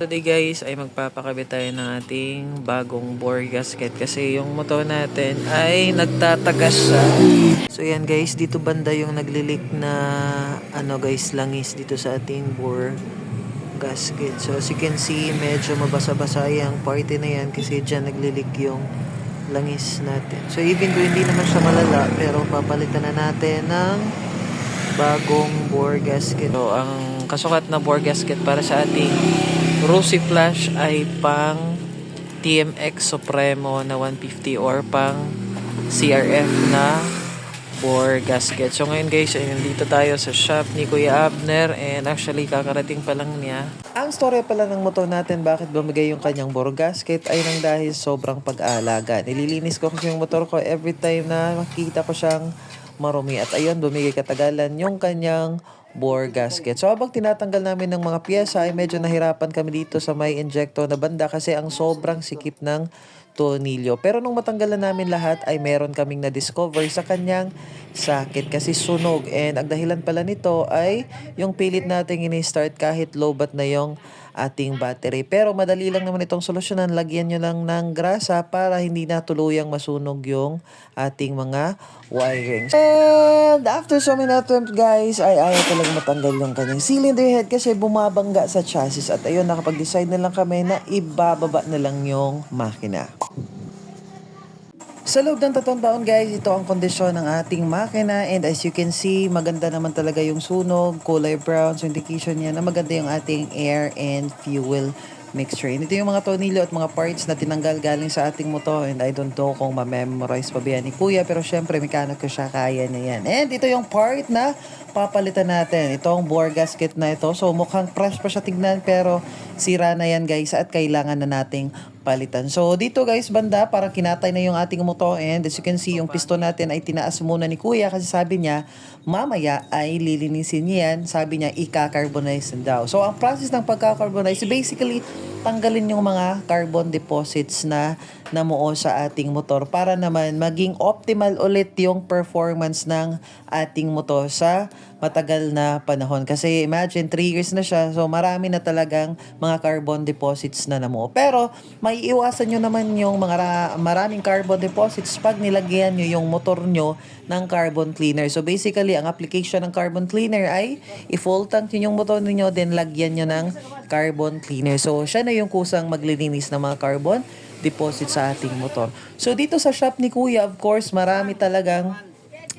Today guys ay magpapakabit tayo ng ating bagong bore gasket kasi yung motor natin ay nagtatagas siya. So yan guys, dito banda yung naglilik na ano guys langis dito sa ating bore gasket. So as you can see, medyo mabasa-basa yung party na yan kasi dyan naglilik yung langis natin. So even though hindi naman siya malala, pero papalitan na natin ng bagong bore gasket. So, ang kasukat na bore gasket para sa ating Rosy Flash ay pang TMX Supremo na 150 or pang CRF na bore gasket. So ngayon guys, ay nandito tayo sa shop ni Kuya Abner and actually kakarating pa lang niya. Ang storya pala ng motor natin bakit bumigay yung kanyang bore gasket ay nang dahil sobrang pag-aalaga. Nililinis ko kasi yung motor ko every time na makikita ko siyang marumi. At ayun, bumigay katagalan yung kanyang bore gasket. So habang tinatanggal namin ng mga piyesa ay medyo nahirapan kami dito sa may injector na banda kasi ang sobrang sikip ng tornilyo. Pero nung matanggalan namin lahat ay meron kaming na-discover sa kanyang sakit kasi sunog. And ang dahilan pala nito ay yung pilit nating ini-start kahit low bat na yung ating battery. Pero madali lang naman itong solusyonan. Lagyan nyo lang ng grasa para hindi na tuluyang masunog yung ating mga wirings. And after so many attempts guys, ay ayaw talaga matanggal yung kanyang cylinder head kasi bumabangga sa chassis. At ayun, nakapag-decide na lang kami na ibababa na lang yung makina. Sa loob ng tatlong taon guys, ito ang kondisyon ng ating makina and as you can see, maganda naman talaga yung sunog, kulay brown, so indication niya na maganda yung ating air and fuel mixture. And ito yung mga tornilyo at mga parts na tinanggal galing sa ating motor and I don't know kung ma-memorize pa ba yan ni Kuya pero syempre mechanic ko siya, kaya niya yan. And ito yung part na papalitan natin. Itong bore gasket na ito. So mukhang fresh pa siya tignan pero sira na yan guys at kailangan na nating palitan. So dito guys banda parang kinatay na yung ating motor and as you can see yung piston natin ay tinaas muna ni kuya kasi sabi niya mamaya ay lilinisin niya yan. Sabi niya ika-carbonize daw. So ang process ng pagka-carbonize basically tanggalin yung mga carbon deposits na namuo sa ating motor para naman maging optimal ulit yung performance ng ating motor sa matagal na panahon. Kasi imagine 3 years na siya so marami na talagang mga carbon deposits na namuo. Pero may iwasan nyo naman yung mga ra- maraming carbon deposits pag nilagyan nyo yung motor nyo ng carbon cleaner. So basically, ang application ng carbon cleaner ay i-full tank nyo yung motor niyo then lagyan nyo ng carbon cleaner. So siya na yung kusang maglilinis ng mga carbon deposit sa ating motor. So dito sa shop ni Kuya, of course, marami talagang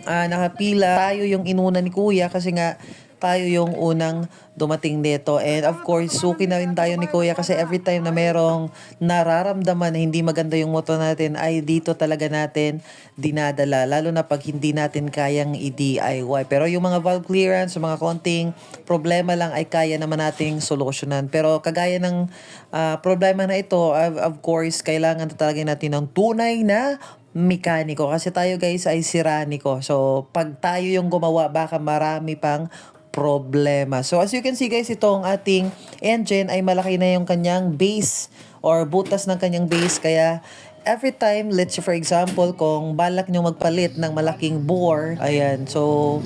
ah, nakapila. Tayo yung inuna ni Kuya kasi nga tayo yung unang dumating dito. And of course, suki na rin tayo ni Kuya kasi every time na merong nararamdaman na hindi maganda yung motor natin ay dito talaga natin dinadala. Lalo na pag hindi natin kayang i-DIY. Pero yung mga valve clearance, yung mga konting problema lang ay kaya naman nating solusyonan. Pero kagaya ng ah, problema na ito, of, of course, kailangan talaga natin ng tunay na mekaniko. Kasi tayo guys ay siraniko. So, pag tayo yung gumawa, baka marami pang problema. So, as you can see guys, itong ating engine ay malaki na yung kanyang base or butas ng kanyang base. Kaya, every time, let's say for example, kung balak nyo magpalit ng malaking bore, ayan, so,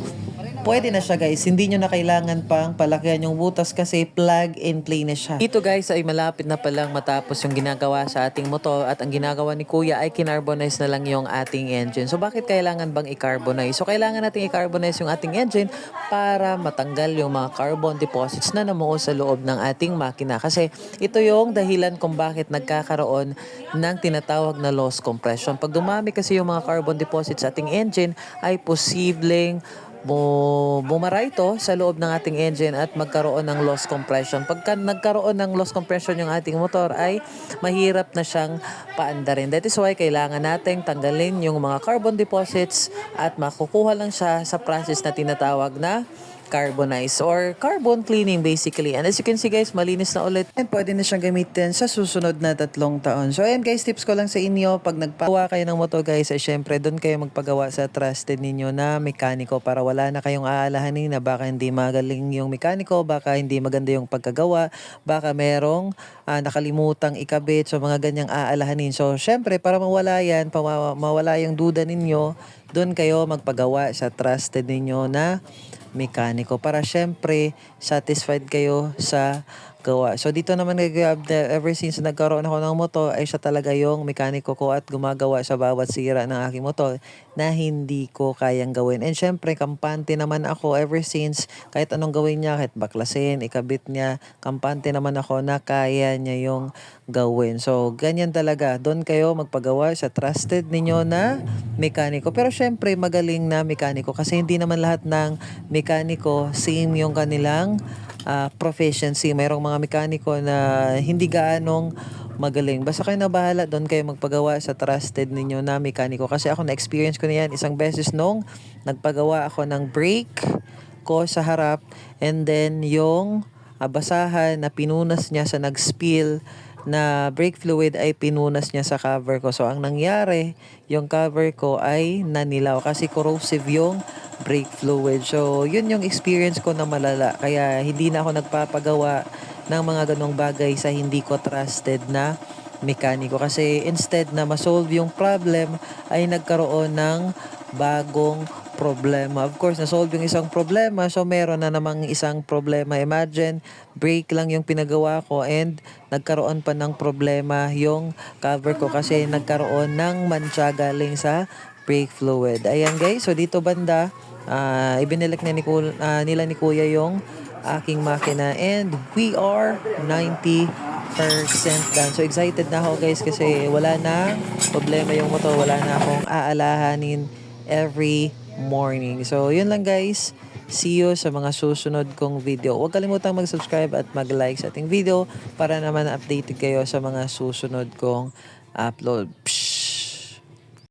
pwede na siya guys. Hindi nyo na kailangan pang palakihan yung butas kasi plug and play na siya. Ito guys ay malapit na palang matapos yung ginagawa sa ating motor at ang ginagawa ni Kuya ay kinarbonize na lang yung ating engine. So bakit kailangan bang i-carbonize? So kailangan natin i-carbonize yung ating engine para matanggal yung mga carbon deposits na namuo sa loob ng ating makina. Kasi ito yung dahilan kung bakit nagkakaroon ng tinatawag na loss compression. Pag dumami kasi yung mga carbon deposits sa ating engine ay posibleng bu- bumara ito sa loob ng ating engine at magkaroon ng loss compression. Pagka nagkaroon ng loss compression yung ating motor ay mahirap na siyang paandarin. That is why kailangan nating tanggalin yung mga carbon deposits at makukuha lang siya sa process na tinatawag na carbonize or carbon cleaning basically. And as you can see guys, malinis na ulit. And pwede na siyang gamitin sa susunod na tatlong taon. So ayan guys, tips ko lang sa inyo. Pag nagpagawa kayo ng motor guys, ay syempre doon kayo magpagawa sa trusted ninyo na mekaniko para wala na kayong aalahanin na baka hindi magaling yung mekaniko, baka hindi maganda yung pagkagawa, baka merong ah, nakalimutang ikabit, so mga ganyang aalahanin. So syempre, para mawala yan, pa mawala yung duda ninyo, doon kayo magpagawa sa trusted ninyo na mekaniko. Para syempre satisfied kayo sa gawa. So dito naman Kuya Abdel, ever since nagkaroon ako ng motor, ay siya talaga yung mekaniko ko at gumagawa sa bawat sira ng aking motor na hindi ko kayang gawin. And syempre, kampante naman ako ever since kahit anong gawin niya, kahit baklasin, ikabit niya, kampante naman ako na kaya niya yung gawin. So, ganyan talaga. Doon kayo magpagawa sa trusted ninyo na mekaniko. Pero syempre, magaling na mekaniko kasi hindi naman lahat ng mekaniko same yung kanilang ah, proficiency. Mayroong mga mekaniko na hindi gaanong magaling. Basta kayo na bahala, doon kayo magpagawa sa trusted ninyo na mekaniko. Kasi ako na-experience ko na yan isang beses nung nagpagawa ako ng brake ko sa harap and then yung ah, basahan na pinunas niya sa nag-spill na brake fluid ay pinunas niya sa cover ko. So, ang nangyari, yung cover ko ay nanilaw kasi corrosive yung brake fluid. So, yun yung experience ko na malala. Kaya, hindi na ako nagpapagawa ng mga ganong bagay sa hindi ko trusted na mekaniko. Kasi instead na masolve yung problem, ay nagkaroon ng bagong problema. Of course, na-solve yung isang problema, so meron na namang isang problema. Imagine, break lang yung pinagawa ko and nagkaroon pa ng problema yung cover ko kasi nagkaroon ng mancha galing sa brake fluid. Ayan guys, so dito banda, ah ibinilik na ni, ah, nila ni Kuya yung aking makina and we are 90 done. So excited na ako guys kasi wala na problema yung motor, wala na akong aalahanin every morning. So yun lang guys. See you sa mga susunod kong video. Huwag kalimutang mag-subscribe at mag-like sa ating video para naman updated kayo sa mga susunod kong upload. Psh!